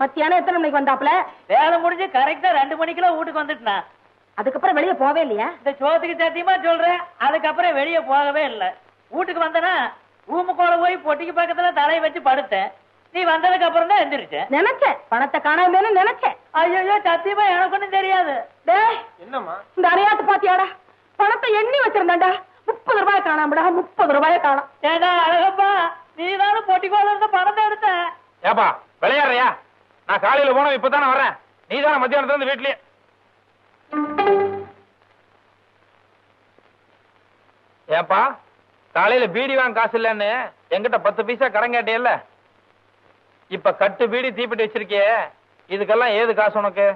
மத்தியானம் எத்தனை மணிக்கு வந்தாப்புல? வேலை முடிஞ்சு கரெக்டா ரெண்டு மணிக்கெல்லாம் வீட்டுக்கு வந்துட்டுனா. அதுக்கப்புறம் வெளியே போவே இல்லையா? இந்த சோத்துக்கு சத்தியமா சொல்றேன். அதுக்கப்புறம் வெளியே போகவே இல்லை. வீட்டுக்கு வந்தனா ரூமுக்குள்ள போய் பொட்டிக்கு பக்கத்துல தலையை வச்சு படுத்தேன். நீ வந்ததுக்கு அப்புறம் தான் எந்திரிச்சேன். நினைச்சேன். பணத்தை காணாமேனு நினைச்சேன். ஐயோ சத்தியமா எனக்கு ஒண்ணும் தெரியாது. டேய் என்னம்மா? இந்த அரையாத்து பாத்தியாடா? பணத்தை எண்ணி வச்சிருந்தாண்டா முப்பது ரூபாய் காணாமடா. முப்பது ரூபாய காணாம். ஏடா அழகப்பா நீ தானே பொட்டிக்கோல இருந்த பணத்தை எடுத்த ஏப்பா விளையாடுறியா? நான் காலையில போனோம் இப்பதானே வரேன் நீ தானே மத்தியானத்துல இருந்து வீட்லயே. ஏப்பா காலையில பீடி வாங்க காசு இல்லன்னு என்கிட்ட பத்து பைசா கடன் கேட்டியல்ல? இப்ப கட்டு பீடி தீப்பெட்டி வச்சிருக்கியே இதுக்கெல்லாம் ஏது காசு உனக்கு?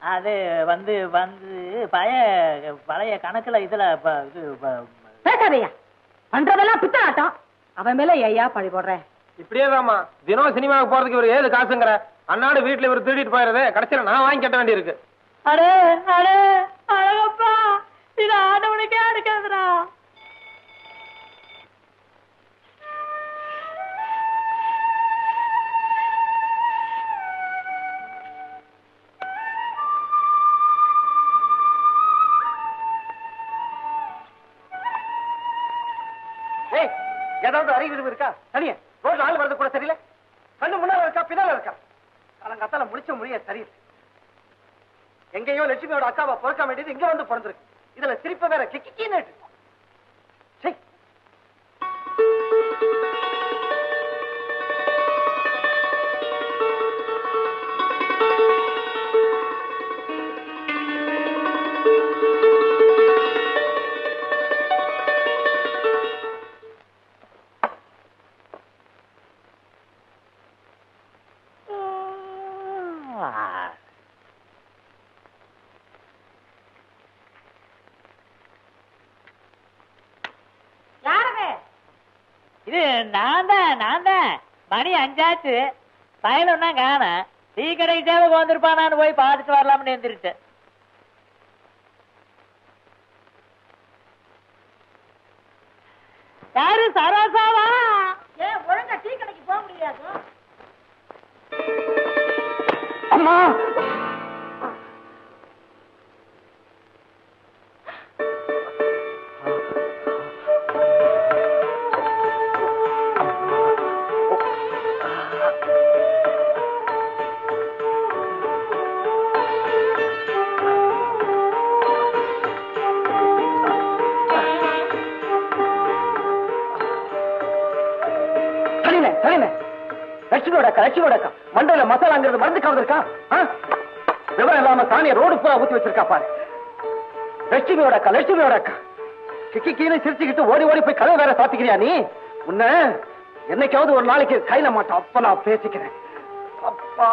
அது வந்து வந்து பழைய பழைய கணக்குல இதுல இது பேசாதையா பண்றதெல்லாம் பித்தனாட்டம் அவன் மேல ஐயா பழி போடுறேன் இப்படியே தாமா தினம் சினிமாவுக்கு போறதுக்கு இவர் ஏது காசுங்கிற? அன்னாடு வீட்டுல இவர் திருடிட்டு போயிருது கடைசியில நான் வாங்கி கட்ட வேண்டியிருக்கு. அடே அடே அழகப்பா இது ஆண்டவனுக்கே அடுக்காதுடா. ஏய் ஏதாவது அறிவு இருக்கா? சரியா ரோட்ல ஆள் வரது கூட தெரியல. கண்ணு முன்னால இருக்கா பின்னால இருக்கா? காலங்காத்தால முடிச்ச முடிய தெரியல எங்கேயோ லட்சுமியோட அக்காவை பொறுக்க வேண்டியது இங்க வந்து பிறந்திருக்கு. இதுல சிரிப்பு வேற கிக்கின்னு சரி இது நான் தான் நான் தான் மணி அஞ்சாச்சு. பயணம் தான் காணேன் டீ கடைக்கு தேவை வந்திருப்பானான்னு போய் பார்த்துட்டு வரலாம்னு எந்திரிச்சேன் யாரு சரோசாவா ஏன் ஒழுங்கா டீ கடைக்கு போக முடியாது? அம்மா! லட்சுமியோட அக்கா லட்சுமியோட மண்டையில மசாலாங்கிறது மருந்து கவர்ந்திருக்கா விவரம் இல்லாம சாணிய ரோடு பூரா ஊத்தி வச்சிருக்கா பாரு. லட்சுமியோட அக்கா லட்சுமியோட அக்கா கிக்கி கீழே சிரிச்சுக்கிட்டு ஓடி ஓடி போய் கதவை வேற சாத்திக்கிறியா நீ? உன்ன என்னைக்காவது ஒரு நாளைக்கு கையில மாட்டோம் அப்ப நான் பேசிக்கிறேன். அப்பா.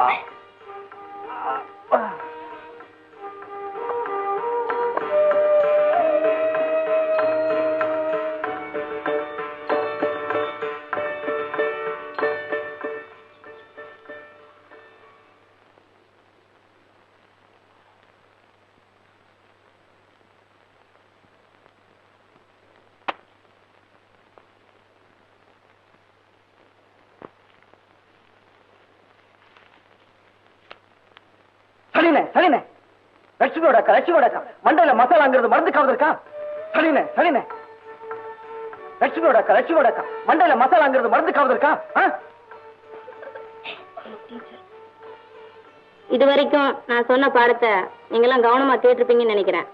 சரிண்ணே சரிண்ணே லட்சுமியோட அக்கா லட்சுமியோட அக்கா. மண்டையில மசாலாங்கிறது மருந்து கவர்ந்திருக்கா சரிண்ணே சரிண்ணே லட்சுமியோட அக்கா லட்சுமியோட அக்கா. மண்டையில மசாலாங்கிறது மருந்து கவர்ந்திருக்கா ஆ? இது வரைக்கும் நான் சொன்ன பாடத்தை நீங்கெல்லாம் கவனமா கேட்டிருப்பீங்கன்னு நினைக்கிறேன்.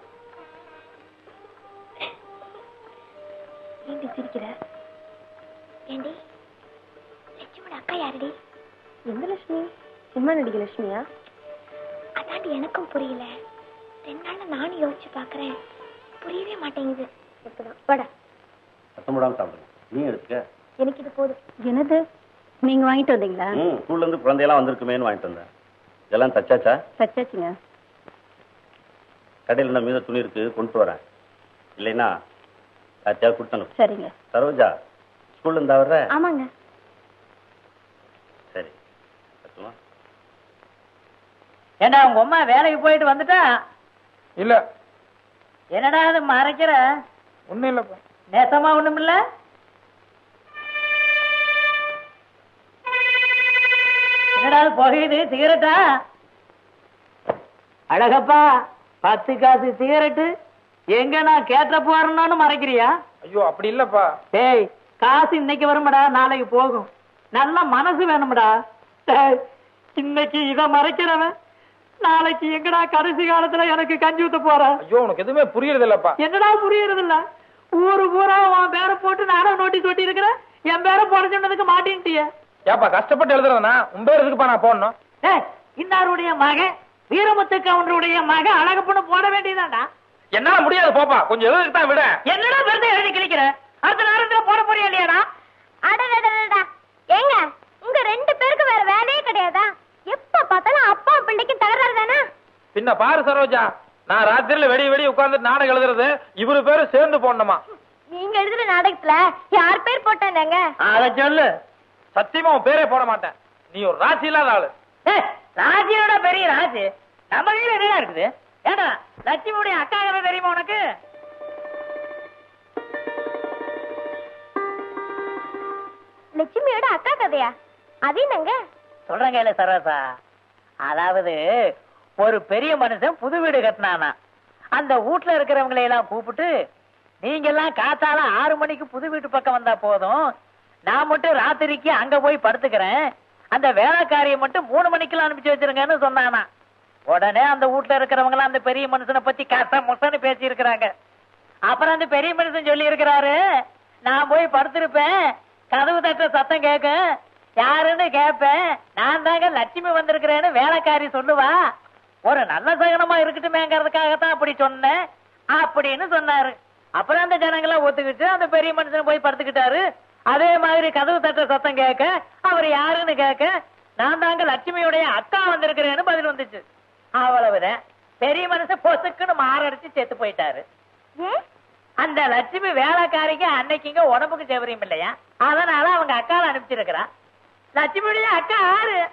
ஏண்டி சிரிக்கிற? ஏண்டி? லட்சுமண அக்கா யாருடி? எந்த லட்சுமி? சினிமா நடிகை லட்சுமியா? அதாண்டி எனக்கும் புரியல? ரெண்டு நாள்ல நானும் யோசிச்சு பாக்குறேன். புரியவே மாட்டேங்குது. இப்பதான். வாடா சத்தமிடாம சாப்பிடுங்க நீ எடுத்துக்க. எனக்கு இது போதும். என்னது? நீங்க வாங்கிட்டு வந்தீங்களா? ம் ஸ்கூல்ல இருந்து குழந்தையெல்லாம் வந்திருக்குமேன்னு வாங்கிட்டு வந்தேன். இதெல்லாம் தச்சாச்சா? சச்சாச்சுங்க கடையில் என்ன மீத துணி இருக்கு கொண்டு வரேன் இல்லைன்னா கொடுத்தனும். சரிங்க. சரோஜா ஸ்கூல்ல இருந்தா வர்ற ஆமாங்க. சரி. ஏண்டா உங்க அம்மா வேலைக்கு போயிட்டு வந்துட்டா? இல்ல. என்னடா அது மறைக்கிற? ஒண்ணும் இல்லப்பா நேசமா ஒண்ணுமில்ல என்னடாது புகையுது? சிகரெட்டா? அழகப்பா பத்து காசு சிகரெட்டு. எங்க நான் கேட்ட போறேன்னு மறைக்கிறியா? ஐயோ அப்படி இல்லப்பா. டேய் காசு இன்னைக்கு வரும்டா நாளைக்கு போகும். நல்ல மனசு வேணும்டா. இன்னைக்கு இத மறைக்கிறவன். நாளைக்கு எங்கடா கடைசி காலத்துல எனக்கு கஞ்சி ஊத்த போற? ஐயோ உனக்கு எதுவுமே புரியறது இல்லப்பா என்னடா புரியறது இல்ல ஊரு பூரா உன் பேரை போட்டு நானும் நோட்டீஸ் ஒட்டி இருக்கிற என் பேரை போட மாட்டின்ட்டிய. ஏப்பா கஷ்டப்பட்டு எழுதுறதுனா உன் பேர் எதுக்குப்பா நான் போடணும்? டேய் இன்னாருடைய மகன் வீரமுத்து கவுண்டருடைய மகன் அழகப்பண்ணு போட வேண்டியதாண்டா என்னால முடியாது போப்பா. கொஞ்சம் எழுதுக்கு தான் விட. என்னடா பெருதை எழுதி கிழிக்கிற? அடுத்த நேரத்துல போட போறியா இல்லையாடா? அடடடடடா ஏங்க பின்ன பாரு சரோஜா நான் ராத்திரில வெடி வெடி உட்கார்ந்து நாடகம் எழுதுறது இவரு பேரு சேர்ந்து போடணுமா? நீங்க எழுதுற நாடகத்துல யார் பேர் போட்டாங்க அத சொல்லு. சத்தியமா உன் பேரே போட மாட்டேன். நீ ஒரு ராசி இல்லாத ஆளு. ஏய், ராஜியோட பெரிய ராஜு. நம்ம கையில என்னடா இருக்குது? ஏடா லட்சுமியுடைய அக்கா கதை தெரியுமா உனக்கு? லட்சுமியோட அக்கா கதையா? அது என்னங்க? சொல்றேன் கையில சரோசா அதாவது ஒரு பெரிய மனுஷன் புது வீடு கட்டினானா? அந்த வீட்டுல இருக்கிறவங்களை எல்லாம் கூப்பிட்டு நீங்க எல்லாம் காத்தால ஆறு மணிக்கு புது வீட்டு பக்கம் வந்தா போதும். நான் மட்டும் ராத்திரிக்கு அங்க போய் படுத்துக்கிறேன். அந்த வேலைக்காரியை மட்டும் மூணு மணிக்கெல்லாம் அனுப்பிச்சு வச்சிருங்கன்னு சொன்னானா. உடனே அந்த வீட்டுல இருக்கிறவங்க அந்த பெரிய மனுஷனை பத்தி கச முசன்னு பேசி இருக்கிறாங்க அப்புறம் அந்த பெரிய மனுஷன் சொல்லி இருக்கிறாரு நான் போய் படுத்திருப்பேன். கதவு தட்டுற சத்தம் கேட்கும். யாருன்னு கேட்பேன். நான் தாங்க லட்சுமி வந்திருக்கிறேன்னு வேலைக்காரி சொல்லுவா. ஒரு நல்ல சகனமா இருக்கட்டுமேங்கிறதுக்காகத்தான் அப்படி சொன்னேன். அப்படின்னு சொன்னாரு. அப்புறம் அந்த ஜனங்களாம் ஒத்துக்கிட்டு அந்த பெரிய மனுஷன் போய் படுத்துக்கிட்டாரு. அதே மாதிரி கதவு தட்டுற சத்தம் கேட்க அவர் யாருன்னு கேட்க நான் தாங்க லட்சுமியுடைய அக்கா வந்திருக்கிறேன்னு பதில் வந்துச்சு. அவ்வளவுதான். பெரிய மனுஷன் பொசுக்குன்னு மாரடிச்சு செத்து போயிட்டாரு. அந்த லட்சுமி வேலைக்காரிக்கு அன்னைக்குங்க உடம்புக்கு சௌகரியம் இல்லையா? அதனால அவங்க அக்காவை அனுப்பிச்சிருக்கிறா. லட்சுமியுடைய அக்கா யாரு?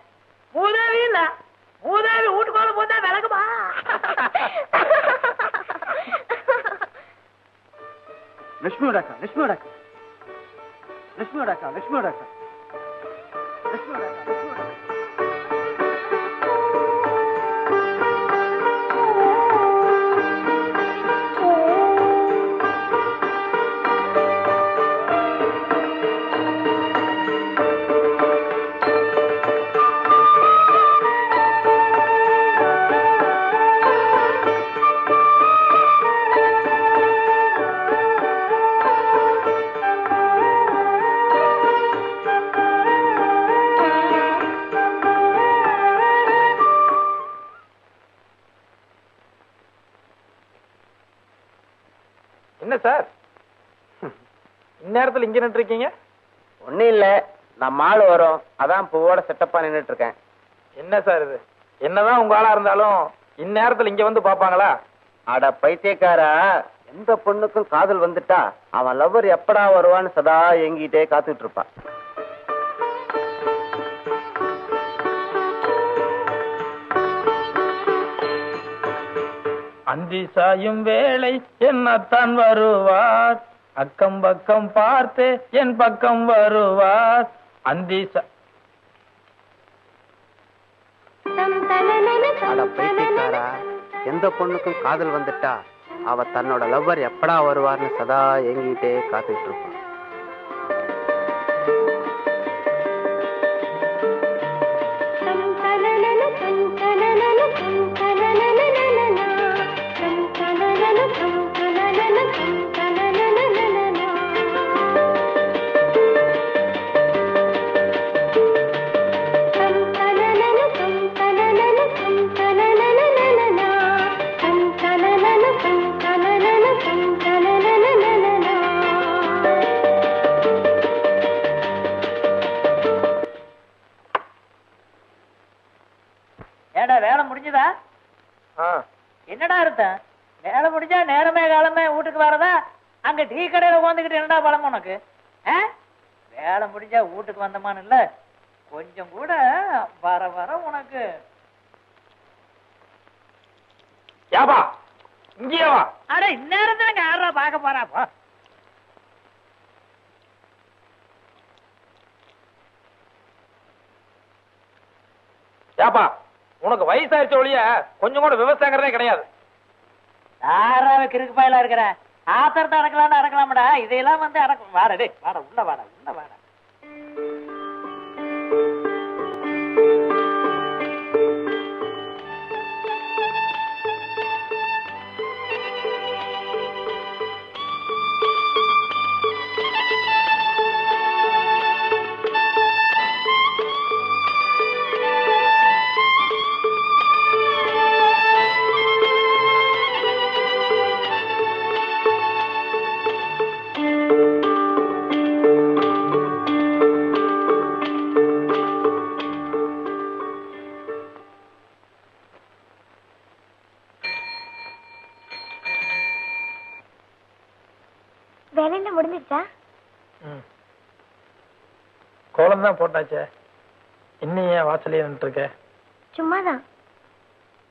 மூதாவி இல்ல. மூதாவி வீட்டுக்குள்ள போதா விளக்குமா? லட்சுமியோட அக்கா லட்சுமியோட அக்கா லட்சுமியோட அக்கா லட்சுமியோட அக்கா லட்சுமியோட அக்கா இந்நேரத்துல இங்க நின்று இருக்கீங்க ஒண்ணும் இல்ல. நம்ம ஆள் வரும். அதான் பூவோட செட்டப்பா நின்னுட்டு இருக்கேன் என்ன சார் இது? என்னதான் உங்க ஆளா இருந்தாலும் இந்நேரத்துல இங்க வந்து பாப்பாங்களா அட பைத்தியக்காரா எந்த பொண்ணுக்கும் காதல் வந்துட்டா அவன் லவ்வர் எப்படா வருவான்னு சதா எங்கிட்டே காத்துட்டு இருப்பான் அந்தி சாயும் வேளை என்னத்தான் வருவார்? அக்கம் பக்கம் பார்த்து என் பக்கம் வருவார். அந்தி எந்த பொண்ணுக்கும் காதல் வந்துட்டா? அவ தன்னோட லவ்வர் எப்படா வருவார்னு சதா எங்கிட்டே காத்துட்டு இருப்பான் ஏடா வேலை முடிஞ்சதா? என்னடா அர்த்தம்? வேலை முடிஞ்சா நேரமே காலமே வீட்டுக்கு வரதா? அங்க டீ கடையில உட்காந்துக்கிட்டு என்னடா பழம் உனக்கு? வேலை முடிஞ்சா வீட்டுக்கு வந்தமான்னு இல்ல. கொஞ்சம் கூட வர வர உனக்கு. ஏப்பா இங்கேயே வா. அட இந்நேரத்துல இங்க யாரா பார்க்க போறாப்பா ஏப்பா உனக்கு வயசாயிருச்ச ஒழிய கொஞ்சம் கூட விவசாயங்கிறதே கிடையாது. யாராவது கிறுக்கு பயலா இருக்கிற? ஆத்திரத்தை அடக்கலாம்னு அடக்கலாமடா. இதையெல்லாம் வந்து அடக்க வாடா டேய் வாடா உள்ள வாடா உள்ள வாடா. தான் போட்டாச்சே. இன்னும் ஏன் வாசலே நின்று இருக்க சும்மாதான்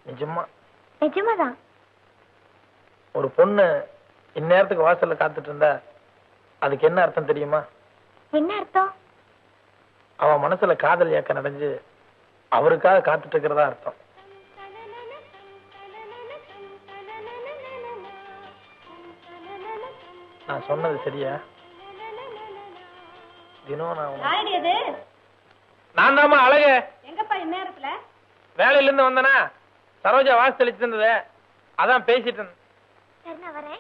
நிஜமா நிஜமாதான். ஒரு பொண்ணு இந்நேரத்துக்கு வாசல்ல காத்துட்டு இருந்தா அதுக்கு என்ன அர்த்தம் தெரியுமா? என்ன அர்த்தம்? அவன் மனசுல காதல் இயக்கம் நடஞ்சு அவருக்காக காத்துட்டு இருக்கிறதா அர்த்தம். நான் சொன்னது சரியா? தினம் நான் உன்னை- நான் தாமா அழகு. எங்கப்பா இந்நேரத்துல? வேலையில இருந்து வந்தனா? சரோஜா வாசல் அதான் பேசிட்டு இருந்தேன். சரி நான் வரேன்.